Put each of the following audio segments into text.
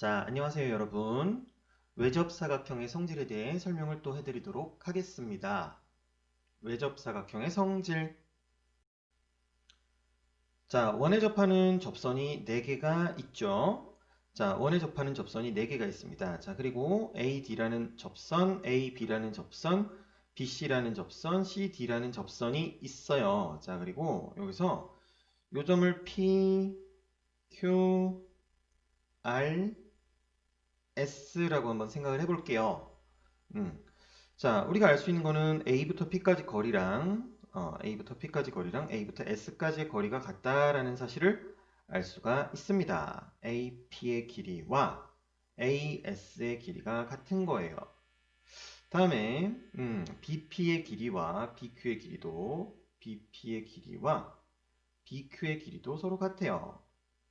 자, 안녕하세요, 여러분. 외접사각형의 성질에 대해 설명을 또 해드리도록 하겠습니다. 외접사각형의 성질. 자, 원에 접하는 접선이 4개가 있죠. 자, 원에 접하는 접선이 4개가 있습니다. 자, 그리고 AD라는 접선, AB라는 접선, BC라는 접선, CD라는 접선이 있어요. 자, 그리고 여기서 요 점을 P, Q, R, S라고 한번 생각을 해볼게요. 음. 자, 우리가 알 수 있는 거는 A부터 P까지 거리랑 어, A부터 P까지 거리랑 A부터 S까지의 거리가 같다라는 사실을 알 수가 있습니다. AP의 길이와 AS의 길이가 같은 거예요. 다음에 음, BP의 길이와 BQ의 길이도 BP의 길이와 BQ의 길이도 서로 같아요.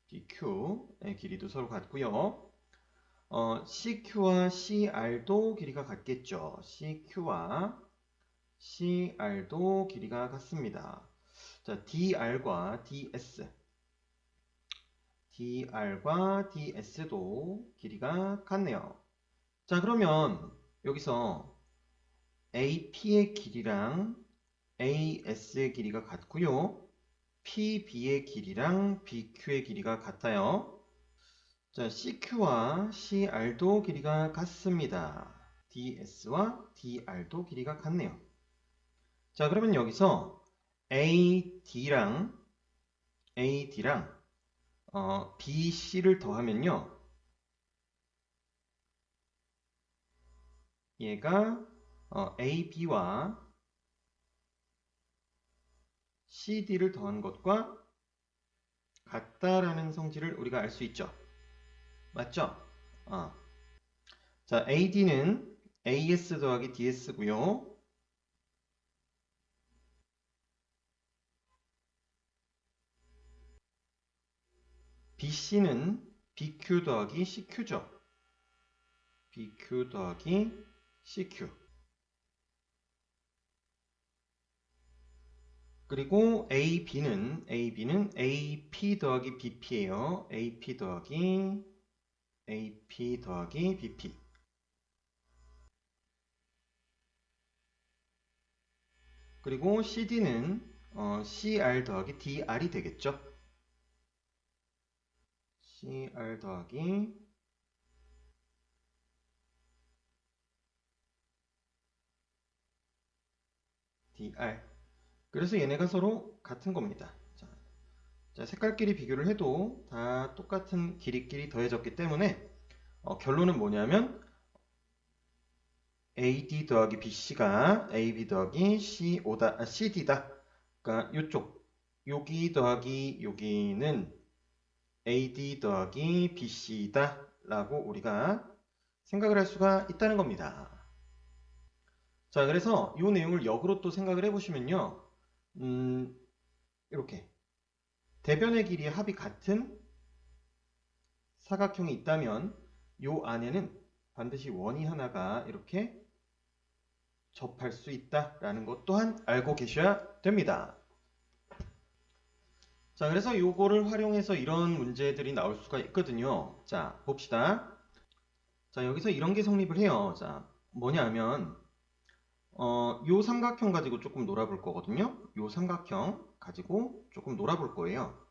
BQ의 길이도 서로 같고요. 어, CQ와 CR도 길이가 같겠죠. CQ와 CR도 길이가 같습니다. 자, DR과 DS. DR과 DS도 길이가 같네요. 자, 그러면 여기서 AP의 길이랑 AS의 길이가 같고요. PB의 길이랑 BQ의 길이가 같아요. 자, CQ와 CR도 길이가 같습니다. DS와 DR도 길이가 같네요. 자, 그러면 여기서 AD랑 AD랑 어, BC를 더하면요. 얘가 어, AB와 CD를 더한 것과 같다라는 성질을 우리가 알 수 있죠. 맞죠? 어. 자, AD는 AS 더하기 DS고요. BC는 BQ 더하기 CQ죠. BQ 더하기 CQ. 그리고 AB는 AB는 AP 더하기 BP예요. AP 더하기 AP 더하기 BP. 그리고 CD는 어, CR 더하기 DR이 되겠죠. CR 더하기 DR. 그래서 얘네가 서로 같은 겁니다. 자, 자, 색깔끼리 비교를 해도 다 똑같은 길이끼리 더해졌기 때문에 어, 결론은 뭐냐면 AD 더하기 BC가 AB 더하기 CO다, 아, CD다. 그러니까 이쪽 여기 더하기 여기는 AD 더하기 BC다 라고 우리가 생각을 할 수가 있다는 겁니다. 자, 그래서 이 내용을 역으로 또 생각을 해보시면요. 음, 이렇게 대변의 길이의 합이 같은 사각형이 있다면 요 안에는 반드시 원이 하나가 이렇게 접할 수 있다라는 것 또한 알고 계셔야 됩니다. 자, 그래서 요거를 활용해서 이런 문제들이 나올 수가 있거든요. 자, 봅시다. 자, 여기서 이런 게 성립을 해요. 자, 뭐냐면 어, 요 삼각형 가지고 조금 놀아볼 거거든요. 요 삼각형 가지고 조금 놀아볼 거예요.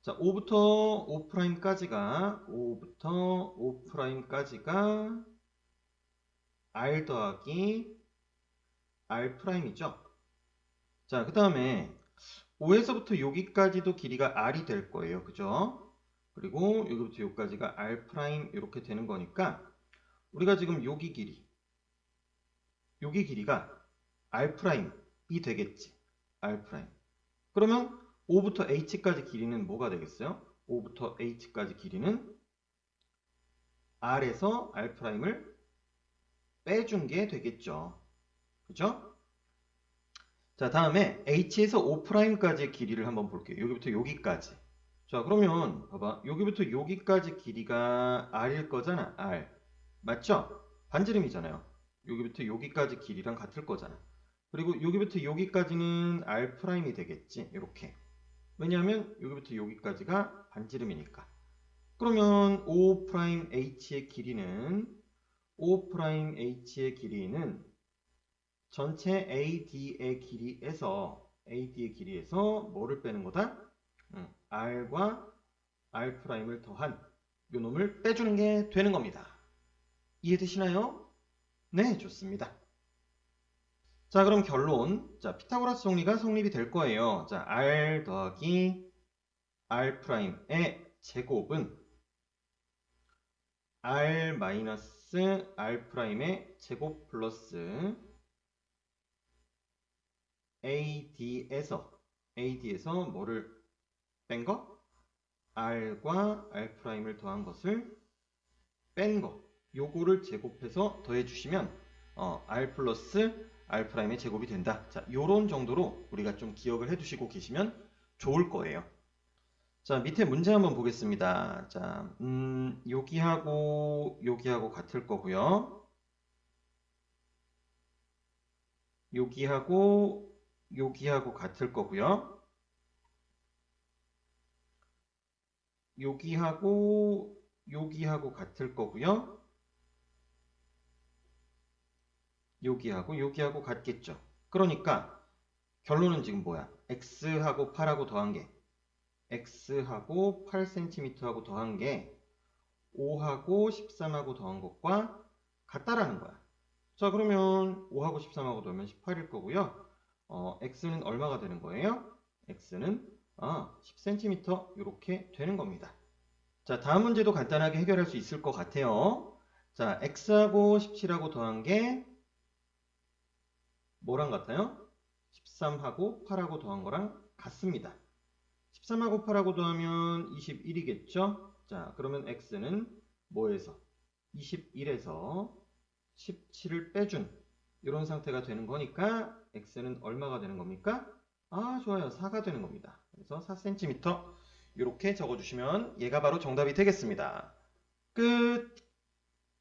자, 5부터 5'까지가 5부터 5'까지가 r 더하기 r'이죠. 자, 그 다음에 5에서부터 여기까지도 길이가 r이 될 거예요. 그죠? 그리고 여기부터 여기까지가 r' 이렇게 되는 거니까 우리가 지금 여기 길이 여기 길이가 r'이 되겠지. r'. 그러면 5부터 h까지 길이는 뭐가 되겠어요? 5부터 h까지 길이는 r에서 r'을 빼준 게 되겠죠. 그죠? 자, 다음에 h에서 5'까지의 길이를 한번 볼게요. 여기부터 여기까지. 자, 그러면 봐봐. 여기부터 여기까지 길이가 r일 거잖아. r. 맞죠? 반지름이잖아요. 여기부터 여기까지 길이랑 같을 거잖아. 그리고 여기부터 여기까지는 r'이 되겠지. 이렇게. 왜냐하면 여기부터 여기까지가 반지름이니까. 그러면 O'H의 길이는 O'H의 길이는 전체 AD의 길이에서 AD의 길이에서 뭐를 빼는 거다? 음, R과 R'을 더한 요 놈을 빼주는 게 되는 겁니다. 이해되시나요? 네, 좋습니다. 자, 그럼 결론. 자, 피타고라스 정리가 성립이 될 거예요. 자, R 더하기 R'의 제곱은 R 마이너스 R'의 제곱 플러스 AD에서 AD에서 뭐를 뺀 거? R과 R'을 더한 것을 뺀 거. 요거를 제곱해서 더해 주시면 어, R 플러스 R'의 제곱이 된다. 자, 요런 정도로 우리가 좀 기억을 해 두시고 계시면 좋을 거예요. 자, 밑에 문제 한번 보겠습니다. 자, 음, 여기하고 여기하고 같을 거고요. 여기하고 여기하고 같을 거고요. 여기하고 여기하고 같을 거고요. 여기하고 여기하고 같겠죠. 그러니까 결론은 지금 뭐야? x하고 8하고 더한 게 x하고 8cm하고 더한 게 5하고 13하고 더한 것과 같다라는 거야. 자 그러면 5하고 13하고 더하면 18일 거고요. 어, x는 얼마가 되는 거예요? x는 아, 10cm 이렇게 되는 겁니다. 자 다음 문제도 간단하게 해결할 수 있을 것 같아요. 자 x하고 17하고 더한 게 뭐랑 같아요? 13하고 8하고 더한 거랑 같습니다. 13하고 8하고 더하면 21이겠죠? 자, 그러면 x는 뭐에서? 21에서 17을 빼준 이런 상태가 되는 거니까 x는 얼마가 되는 겁니까? 아, 좋아요. 4가 되는 겁니다. 그래서 4cm 이렇게 적어주시면 얘가 바로 정답이 되겠습니다. 끝!